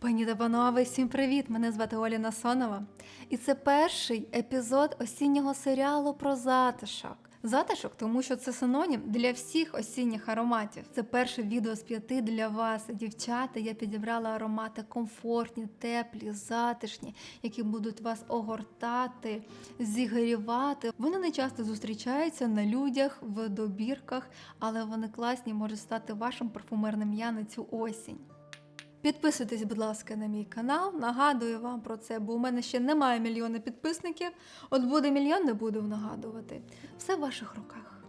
Пані та панове, всім привіт! Мене звати Оля Насонова. І це перший епізод осіннього серіалу про затишок. Затишок, тому що це синонім для всіх осінніх ароматів. Це перше відео з п'яти для вас, дівчата. Я підібрала аромати комфортні, теплі, затишні, які будуть вас огортати, зігрівати. Вони не часто зустрічаються на людях в добірках, але вони класні, можуть стати вашим парфумерним я на цю осінь. Підписуйтесь, будь ласка, на мій канал. Нагадую вам про це, бо у мене ще немає мільйона підписників. От буде мільйон, не буду нагадувати. Все в ваших руках.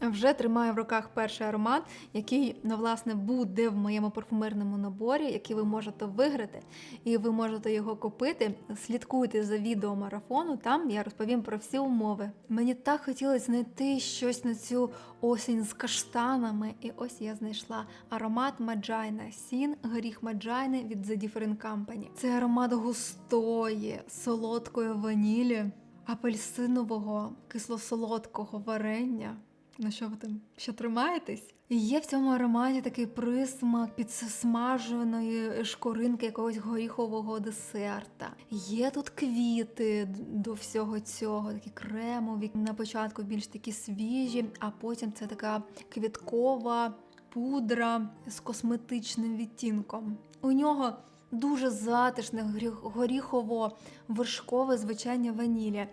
Вже тримаю в руках перший аромат, який ну, власне буде в моєму парфумерному наборі, який ви можете виграти, і ви можете його купити. Слідкуйте за відео марафону. Там я розповім про всі умови. Мені так хотілося знайти щось на цю осінь з каштанами, і ось я знайшла аромат Маджайна Сін, горіх Маджайни від The Different Company. Це аромат густої, солодкої ванілі, апельсинового, кисло-солодкого варення. Ну що ви там ще тримаєтесь? Є в цьому ароматі такий присмак підсмаженої шкоринки якогось горіхового десерта. Є тут квіти до всього цього, такі кремові, на початку більш такі свіжі, а потім це така квіткова пудра з косметичним відтінком. У нього дуже затишне горіхово-вершкове звучання ванілі. Е,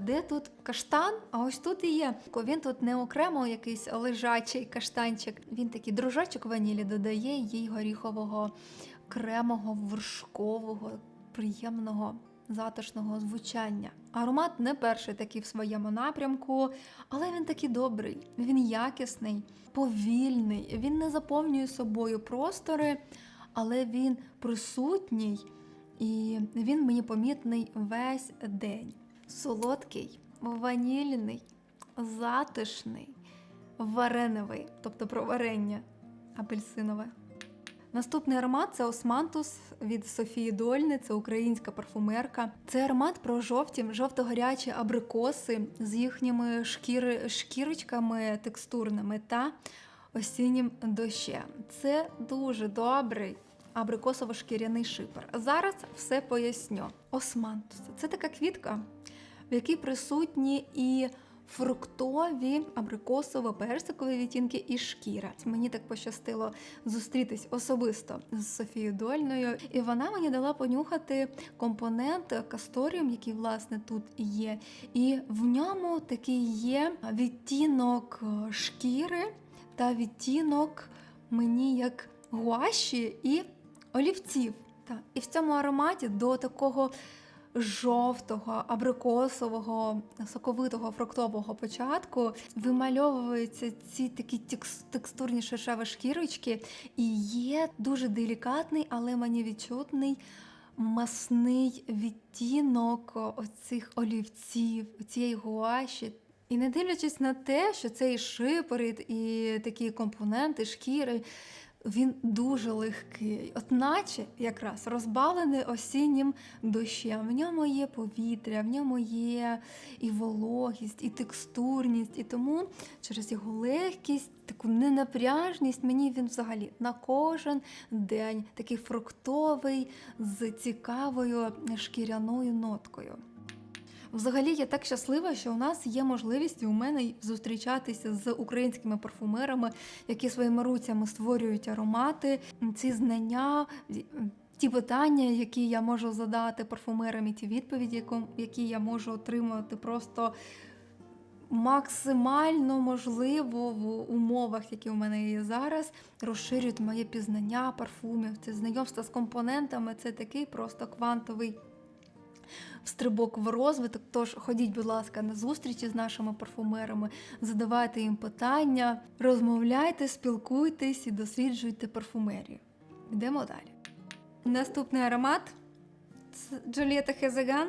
Де тут каштан? А ось тут і є. Він тут не окремо якийсь лежачий каштанчик. Він такий дружочок ванілі додає їй горіхового, кремого, вершкового, приємного. Затишного звучання. Аромат не перший такий в своєму напрямку, але він такий добрий, він якісний, повільний, він не заповнює собою простори, але він присутній і він мені помітний весь день. Солодкий, ванільний, затишний, вареневий, тобто про варення апельсинове. Наступний аромат це Османтус від Софії Дольни, це українська парфумерка. Це аромат про жовті, жовто-гарячі абрикоси з їхніми шкіри, шкірочками текстурними та осіннім дощем. Це дуже добрий абрикосово-шкіряний шипер. Зараз все поясню. Османтус це така квітка, в якій присутні і фруктові, абрикосово-персикові відтінки і шкіра. Мені так пощастило зустрітись особисто з Софією Дольною, і вона мені дала понюхати компонент касторіум, який власне тут є. І в ньому такий є відтінок шкіри та відтінок мені як гуаші і олівців. І в цьому ароматі до такого жовтого, абрикосового, соковитого фруктового початку вимальовуються ці такі текстурні шершаві шкірочки, і є дуже делікатний, але мені відчутний масний відтінок оцих олівців, цієї гуаші. І не дивлячись на те, що цей шипорит і такі компоненти шкіри він дуже легкий, от наче якраз розбалений осіннім дощем. В ньому є повітря, в ньому є і вологість, і текстурність, і тому через його легкість, таку ненапряжність, мені він взагалі на кожен день такий фруктовий з цікавою шкіряною ноткою. Взагалі, я так щаслива, що у нас є можливість у мене зустрічатися з українськими парфумерами, які своїми руцями створюють аромати, ці знання. Ті питання, які я можу задати парфумерам, і ті відповіді, які я можу отримати просто максимально можливо в умовах, які у мене є зараз, розширюють моє пізнання парфумів. Це знайомство з компонентами, це такий просто квантовий в стрибок в розвиток. Тож ходіть, будь ласка, на зустрічі з нашими парфумерами, задавайте їм питання, розмовляйте, спілкуйтесь і досліджуйте парфумерію. Йдемо далі. Наступний аромат Джулієта Хезеган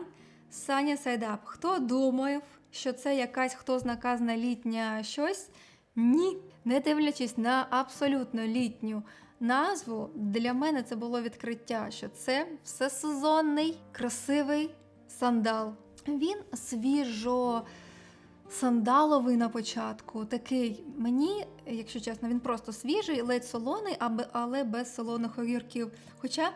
Саня Сайдап. Хто думав, що це якась хто знаказна літня щось? Ні, не дивлячись на абсолютно літню назву, для мене це було відкриття, що це всесезонний, красивий сандал. Він свіжо сандаловий на початку. Такий мені, якщо чесно, він просто свіжий, ледь солоний, але без солоних огірків. Хоча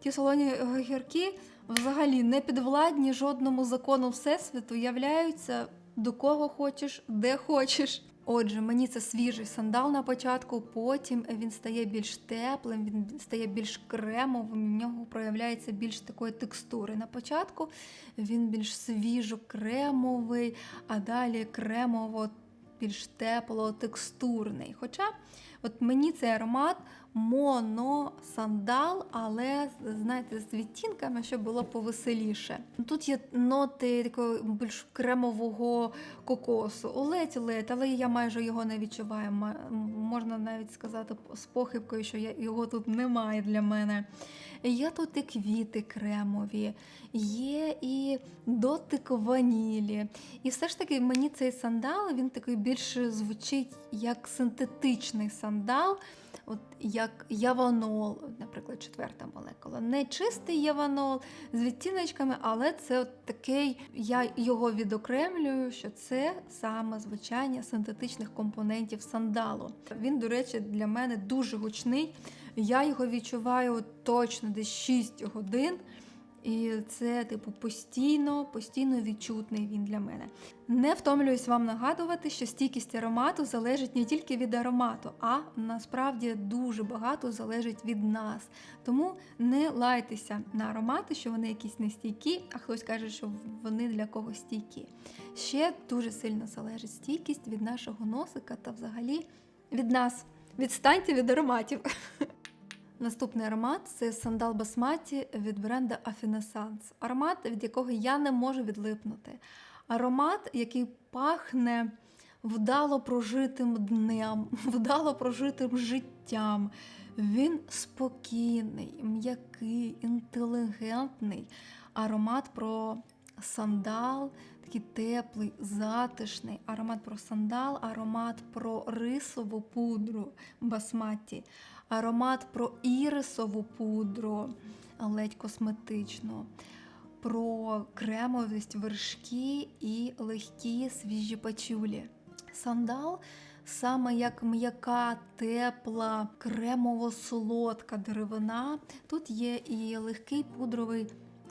ті солоні огірки взагалі не підвладні жодному закону всесвіту, являються до кого хочеш, де хочеш. Отже, мені це свіжий сандал на початку, потім він стає більш теплим, він стає більш кремовим, в нього проявляється більш такої текстури. На початку він більш свіжо-кремовий, а далі кремово більш тепло-текстурний. Хоча от мені цей аромат моно-сандал, але знаєте, з відтінками, щоб було повеселіше. Тут є ноти такого більш кремового кокосу, ледь-ледь, але я майже його не відчуваю. Можна навіть сказати з похибкою, що його тут немає для мене. Є тут і квіти кремові, є і дотик ванілі. І все ж таки мені цей сандал він такий більше звучить як синтетичний сандал, от як яванол, наприклад, четверта молекула. Не чистий яванол з відтіночками, але це от такий, я його відокремлюю, що це саме звучання синтетичних компонентів сандалу. Він, до речі, для мене дуже гучний. Я його відчуваю точно десь 6 годин. І це, типу, постійно, постійно відчутний він для мене. Не втомлююсь вам нагадувати, що стійкість аромату залежить не тільки від аромату, а насправді дуже багато залежить від нас. Тому не лайтеся на аромати, що вони якісь нестійкі, а хтось каже, що вони для когось стійкі. Ще дуже сильно залежить стійкість від нашого носика та взагалі від нас. Відстаньте від ароматів. Наступний аромат це сандал басматі від бренда Affinescence. Аромат, від якого я не можу відлипнути. Аромат, який пахне вдало прожитим днем, вдало прожитим життям. Він спокійний, м'який, інтелігентний. Аромат про сандал, такий теплий, затишний. Аромат про сандал, аромат про рисову пудру басматі аромат про ірисову пудру, ледь косметичну, про кремовість вершки і легкі свіжі пачулі. Сандал саме як м'яка, тепла, кремово-солодка деревина. Тут є і легкий пудровий.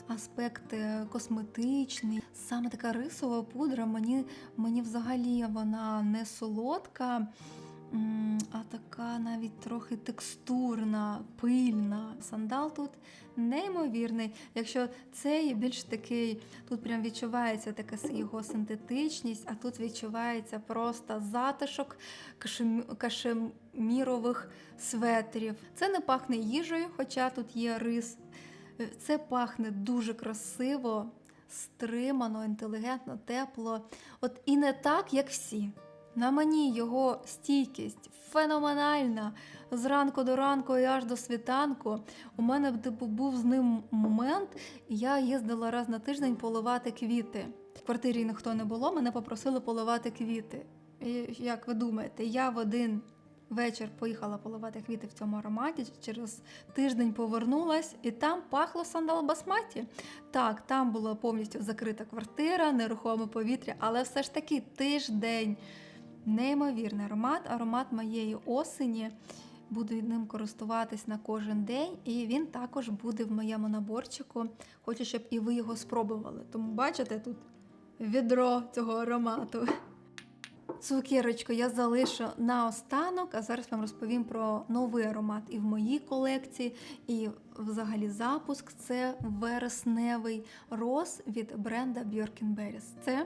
Аспект е, косметичний, саме така рисова пудра, мені, мені взагалі вона не солодка, А така навіть трохи текстурна, пильна. Сандал тут неймовірний. Якщо цей більш такий, тут прям відчувається така його синтетичність, а тут відчувається просто затишок кашем- кашемірових светрів. Це не пахне їжею, хоча тут є рис. Е, Це пахне дуже красиво, стримано, інтелігентно, тепло. От і не так, як всі. На мені його стійкість феноменальна. Зранку до ранку і аж до світанку. У мене типу, був з ним момент, я їздила раз на тиждень поливати квіти. В квартирі ніхто не було, мене попросили поливати квіти. І, як ви думаєте, я в один вечір поїхала поливати квіти в цьому ароматі. Через тиждень повернулась, і там пахло сандал басматі. Так, там була повністю закрита квартира, нерухоме повітря, але все ж таки тиждень. Неймовірний аромат, аромат моєї осені. Буду ним користуватись на кожен день, і він також буде в моєму наборчику. Хочу, щоб і ви його спробували. Тому бачите тут відро цього аромату. Цукерочку я залишу на останок, а зараз вам розповім про новий аромат і в моїй колекції, і взагалі запуск це вересневий роз від бренда Björkenberries. Це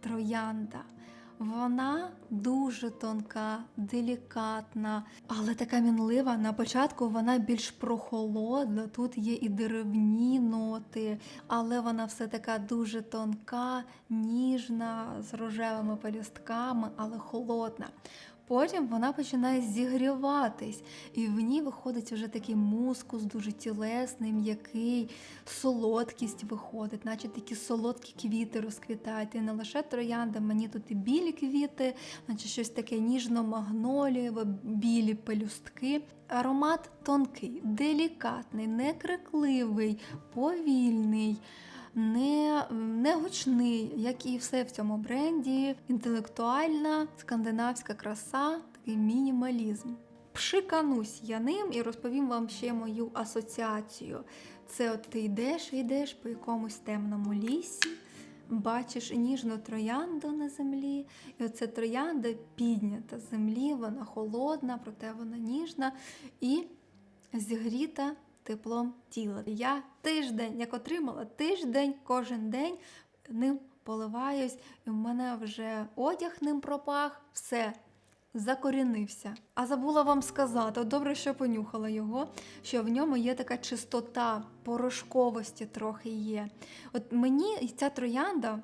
троянда. Вона дуже тонка, делікатна, але така мінлива. На початку вона більш прохолодна. Тут є і деревні ноти, але вона все така дуже тонка, ніжна, з рожевими пелюстками, але холодна. Потім вона починає зігріватись, і в ній виходить вже такий мускус, дуже тілесний, м'який, солодкість виходить, наче такі солодкі квіти розквітають. І не лише троянда, мені тут і білі квіти, наче щось таке ніжно-магнолієве, білі пелюстки. Аромат тонкий, делікатний, не крикливий, повільний. Не, не гучний, як і все в цьому бренді, інтелектуальна скандинавська краса, такий мінімалізм. пшиканусь я ним і розповім вам ще мою асоціацію. Це от ти йдеш, йдеш по якомусь темному лісі, бачиш ніжну троянду на землі, і оця троянда піднята з землі, вона холодна, проте вона ніжна і зігріта теплом тіла. Я тиждень, як отримала тиждень, кожен день ним поливаюсь, і в мене вже одяг ним пропах, все. Закорінився. А забула вам сказати, добре, що понюхала його, що в ньому є така чистота, порошковості трохи є. От мені ця троянда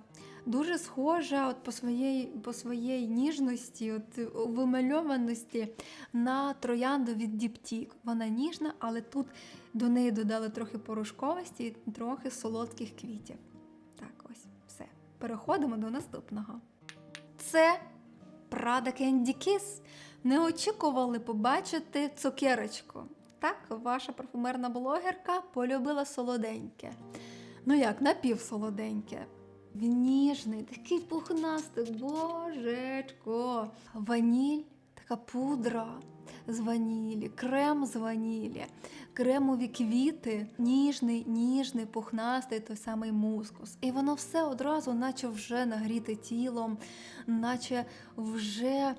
дуже схожа от по, своєї, по своєї ніжності, от вимальованості на троянду від Діптік. Вона ніжна, але тут до неї додали трохи порошковості і трохи солодких квітів. Так, ось все. Переходимо до наступного. Це Prada Candy Kiss. Не очікували побачити цукерочку. Так, ваша парфумерна блогерка полюбила солоденьке. Ну як, напівсолоденьке. Він ніжний, такий пухнастик, божечко. Ваніль, така пудра з ванілі, крем з ванілі, кремові квіти, ніжний, ніжний, пухнастий той самий мускус. І воно все одразу, наче вже нагріте тілом, наче вже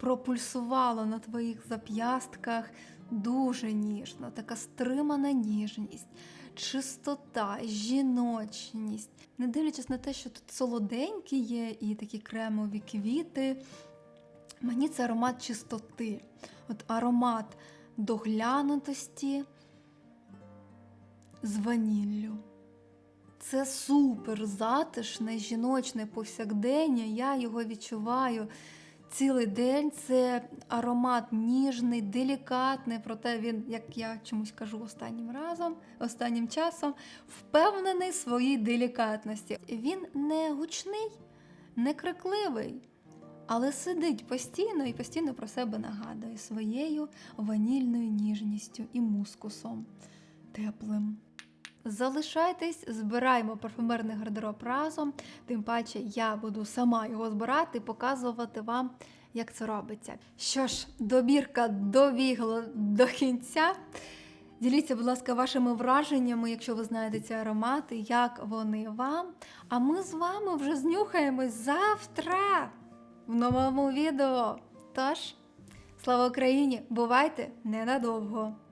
пропульсувало на твоїх зап'ястках. Дуже ніжно, така стримана ніжність, чистота, жіночність. Не дивлячись на те, що тут солоденькі є і такі кремові квіти. Мені це аромат чистоти, от аромат доглянутості з ваніллю. Це супер затишне, жіночне повсякдення. Я його відчуваю цілий день. Це аромат ніжний, делікатний, проте він, як я чомусь кажу останнім разом, останнім часом, впевнений в своїй делікатності. Він не гучний, не крикливий але сидить постійно і постійно про себе нагадує своєю ванільною ніжністю і мускусом теплим. Залишайтесь, збираємо парфумерний гардероб разом, тим паче я буду сама його збирати, показувати вам, як це робиться. Що ж, добірка добігла до кінця. Діліться, будь ласка, вашими враженнями, якщо ви знаєте ці аромати, як вони вам. А ми з вами вже знюхаємось завтра в новому відео. Тож, слава Україні! Бувайте ненадовго!